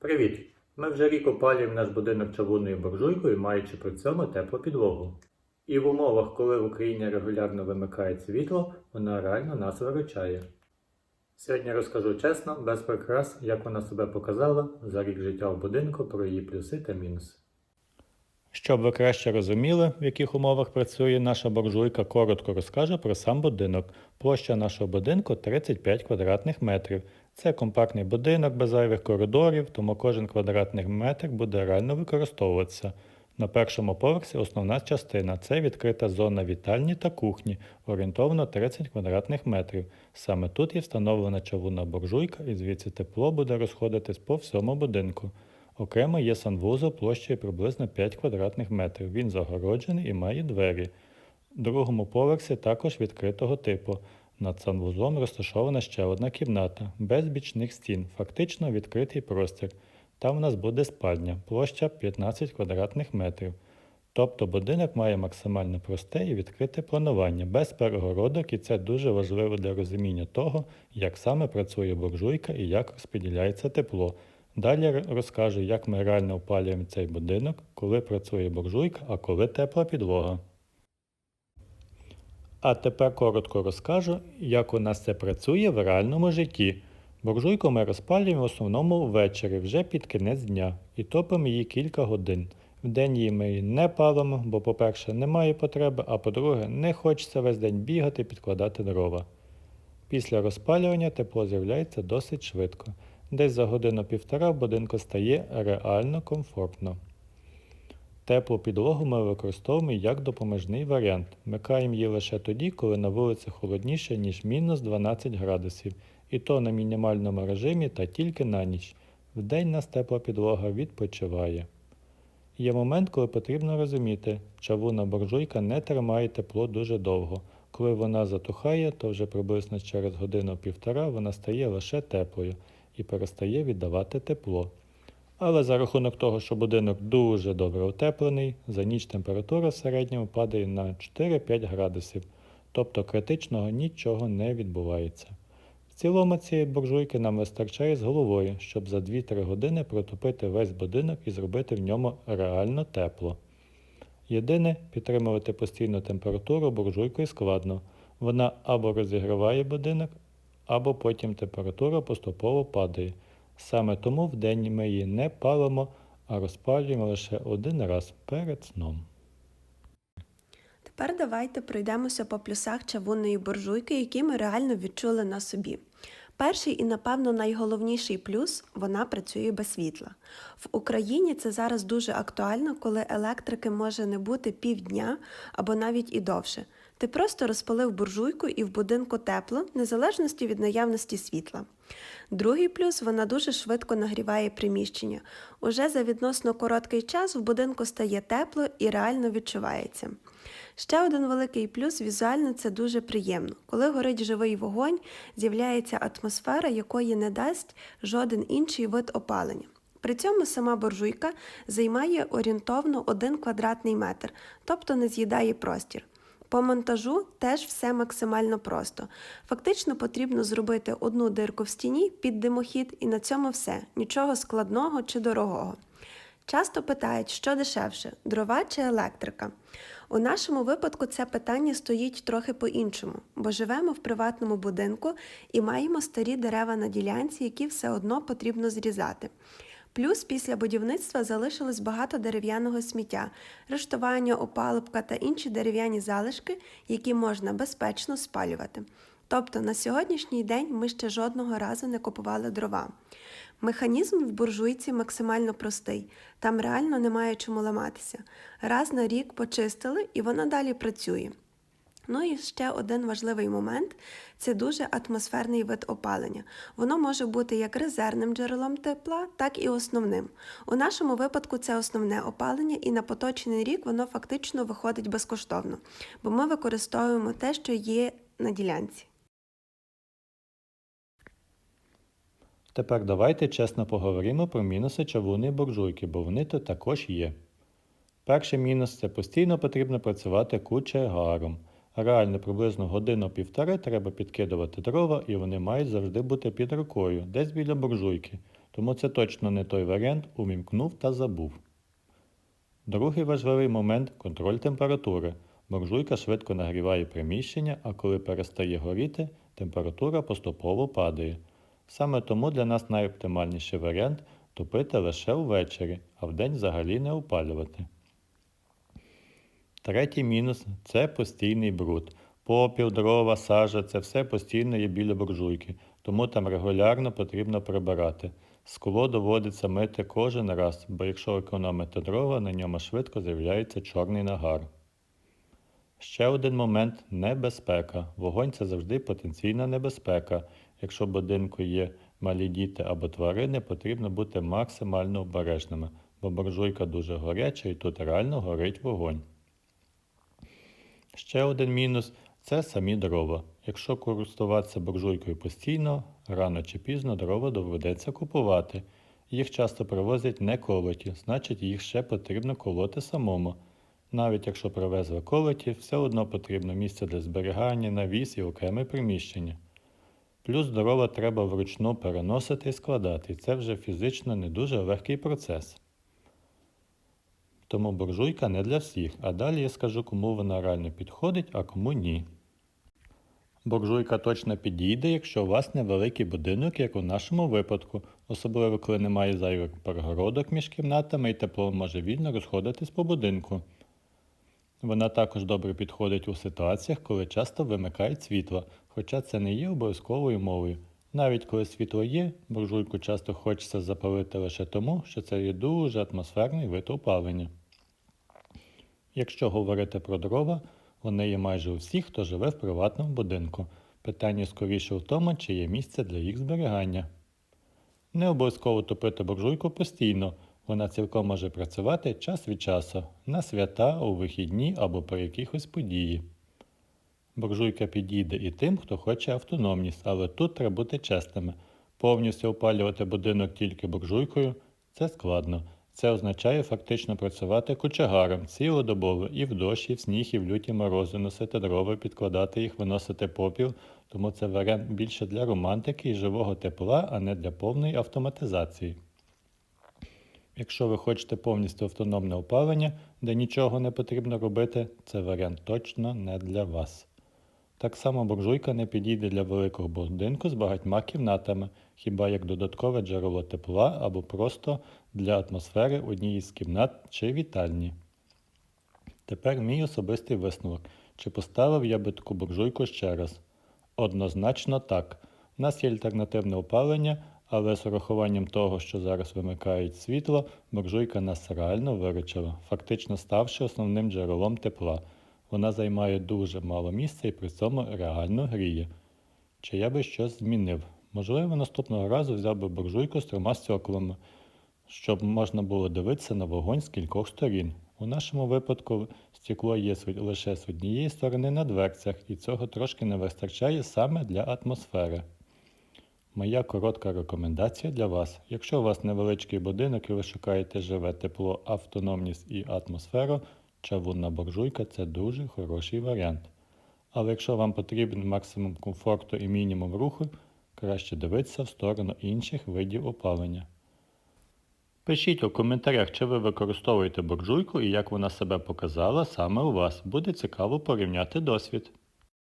Привіт! Ми вже рік опалюємо наш будинок чавунною буржуйкою, маючи при цьому теплу підлогу. І в умовах, коли в Україні регулярно вимикає світло, вона реально нас виручає. Сьогодні розкажу чесно, без прикрас, як вона себе показала за рік життя в будинку, про її плюси та мінуси. Щоб ви краще розуміли, в яких умовах працює наша буржуйка, коротко розкажу про сам будинок. Площа нашого будинку 35 квадратних метрів. Це компактний будинок без зайвих коридорів, тому кожен квадратний метр буде реально використовуватися. На першому поверсі основна частина це відкрита зона вітальні та кухні, орієнтовно 30 квадратних метрів. Саме тут є встановлена чавунна буржуйка і звідси тепло буде розходитись по всьому будинку. Окремо є санвузол площею приблизно 5 квадратних метрів. Він загороджений і має двері. В другому поверсі також відкритого типу. Над санвузлом розташована ще одна кімната, без бічних стін, фактично відкритий простір. Там у нас буде спальня, площа 15 квадратних метрів. Тобто будинок має максимально просте і відкрите планування, без перегородок, і це дуже важливо для розуміння того, як саме працює буржуйка і як розподіляється тепло. Далі розкажу, як ми реально опалюємо цей будинок, коли працює буржуйка, а коли тепла підлога. А тепер коротко розкажу, як у нас це працює в реальному житті. Буржуйку ми розпалюємо в основному ввечері, вже під кінець дня, і топимо її кілька годин. Вдень її ми не палимо, бо, по-перше, немає потреби, а по-друге, не хочеться весь день бігати, підкладати дрова. Після розпалювання тепло з'являється досить швидко. Десь за годину-півтора в будинку стає реально комфортно. Теплу підлогу ми використовуємо як допоміжний варіант. Вмикаємо її лише тоді, коли на вулиці холодніше, ніж мінус 12 градусів, і то на мінімальному режимі та тільки на ніч. Вдень нас тепла підлога відпочиває. Є момент, коли потрібно розуміти, чавуна буржуйка не тримає тепло дуже довго. Коли вона затухає, то вже приблизно через годину-півтора вона стає лише теплою і перестає віддавати тепло. Але за рахунок того, що будинок дуже добре утеплений, за ніч температура в середньому падає на 4-5 градусів, тобто критичного нічого не відбувається. В цілому цієї буржуйки нам вистачає з головою, щоб за 2-3 години протопити весь будинок і зробити в ньому реально тепло. Єдине, підтримувати постійну температуру буржуйкою складно. Вона або розігріває будинок, або потім температура поступово падає. Саме тому вдень ми її не палимо, а розпалюємо лише один раз перед сном. Тепер давайте пройдемося по плюсах чавунної буржуйки, які ми реально відчули на собі. Перший і, напевно, найголовніший плюс вона працює без світла. В Україні це зараз дуже актуально, коли електрики може не бути півдня або навіть і довше. Ти просто розпалив буржуйку і в будинку тепло, незалежності від наявності світла. Другий плюс вона дуже швидко нагріває приміщення. Уже за відносно короткий час в будинку стає тепло і реально відчувається. Ще один великий плюс візуально це дуже приємно. Коли горить живий вогонь, з'являється атмосфера, якої не дасть жоден інший вид опалення. При цьому сама буржуйка займає орієнтовно 1 квадратний метр, тобто не з'їдає простір. По монтажу теж все максимально просто. Фактично потрібно зробити одну дирку в стіні під димохід, і на цьому все. Нічого складного чи дорогого. Часто питають, що дешевше дрова чи електрика. У нашому випадку це питання стоїть трохи по-іншому, бо живемо в приватному будинку і маємо старі дерева на ділянці, які все одно потрібно зрізати. Плюс після будівництва залишилось багато дерев'яного сміття, рештування, опалубка та інші дерев'яні залишки, які можна безпечно спалювати. Тобто на сьогоднішній день ми ще жодного разу не купували дрова. Механізм в буржуйці максимально простий, там реально немає чому ламатися. Раз на рік почистили і вона далі працює. Ну і ще один важливий момент це дуже атмосферний вид опалення. Воно може бути як резервним джерелом тепла, так і основним. У нашому випадку це основне опалення, і на поточний рік воно фактично виходить безкоштовно, бо ми використовуємо те, що є на ділянці. Тепер давайте чесно поговоримо про мінуси чавунної буржуйки, бо вони тут також є. Перший мінус це постійно потрібно працювати кучегаром. Реально приблизно годину-півтори треба підкидувати дрова, і вони мають завжди бути під рукою, десь біля буржуйки. Тому це точно не той варіант увімкнув та забув. Другий важливий момент контроль температури. Буржуйка швидко нагріває приміщення, а коли перестає горіти, температура поступово падає. Саме тому для нас найоптимальніший варіант топити лише ввечері, а вдень взагалі не опалювати. Третій мінус це постійний бруд. Попіл, дрова, сажа це все постійно є біля буржуйки, тому там регулярно потрібно прибирати. Скло доводиться мити кожен раз, бо якщо економити дрова, на ньому швидко з'являється чорний нагар. Ще один момент небезпека. Вогонь це завжди потенційна небезпека. Якщо в будинку є малі діти або тварини, потрібно бути максимально обережними, бо буржуйка дуже горяча і тут реально горить вогонь. Ще один мінус це самі дрова. Якщо користуватися буржуйкою постійно, рано чи пізно дрова доведеться купувати. Їх часто привозять не колоті, значить їх ще потрібно колоти самому. Навіть якщо привезли колоті, все одно потрібно місце для зберігання, навіс і окреме приміщення. Плюс дрова треба вручну переносити і складати, це вже фізично не дуже легкий процес. Тому буржуйка не для всіх, а далі я скажу, кому вона реально підходить, а кому ні. Буржуйка точно підійде, якщо у вас невеликий будинок, як у нашому випадку, особливо коли немає зайвих перегородок між кімнатами і тепло може вільно розходитись по будинку. Вона також добре підходить у ситуаціях, коли часто вимикають світло, хоча це не є обов'язковою мовою. Навіть коли світло є, буржуйку часто хочеться запалити лише тому, що це є дуже атмосферний вид опалення. Якщо говорити про дрова, вони є майже у всіх, хто живе в приватному будинку. Питання скоріше в тому, чи є місце для їх зберігання. Не обов'язково топити буржуйку постійно, вона цілком може працювати час від часу, на свята, у вихідні або при якихось події. Буржуйка підійде і тим, хто хоче автономність, але тут треба бути чесними. Повністю опалювати будинок тільки буржуйкою це складно. Це означає фактично працювати кочегаром цілодобово і в дощ, і в сніг, і в люті морози, носити дрова, підкладати їх, виносити попіл, тому це варіант більше для романтики і живого тепла, а не для повної автоматизації. Якщо ви хочете повністю автономне опалення, де нічого не потрібно робити, це варіант точно не для вас. Так само буржуйка не підійде для великого будинку з багатьма кімнатами, хіба як додаткове джерело тепла або просто для атмосфери однієї з кімнат чи вітальні. Тепер мій особистий висновок. Чи поставив я би таку буржуйку ще раз? Однозначно так. У нас є альтернативне опалення, але з урахуванням того, що зараз вимикають світло, буржуйка нас реально виручила, фактично ставши основним джерелом тепла. Вона займає дуже мало місця і при цьому реально гріє. Чи я би щось змінив? Можливо, наступного разу взяв би буржуйку з трьома стеклами, щоб можна було дивитися на вогонь з кількох сторін. У нашому випадку стекло є лише з однієї сторони на дверцях, і цього трошки не вистачає саме для атмосфери. Моя коротка рекомендація для вас. Якщо у вас невеличкий будинок і ви шукаєте живе тепло, автономність і атмосферу, чавунна буржуйка це дуже хороший варіант. Але якщо вам потрібен максимум комфорту і мінімум руху, краще дивитися в сторону інших видів опалення. Пишіть у коментарях, чи ви використовуєте буржуйку і як вона себе показала саме у вас. Буде цікаво порівняти досвід.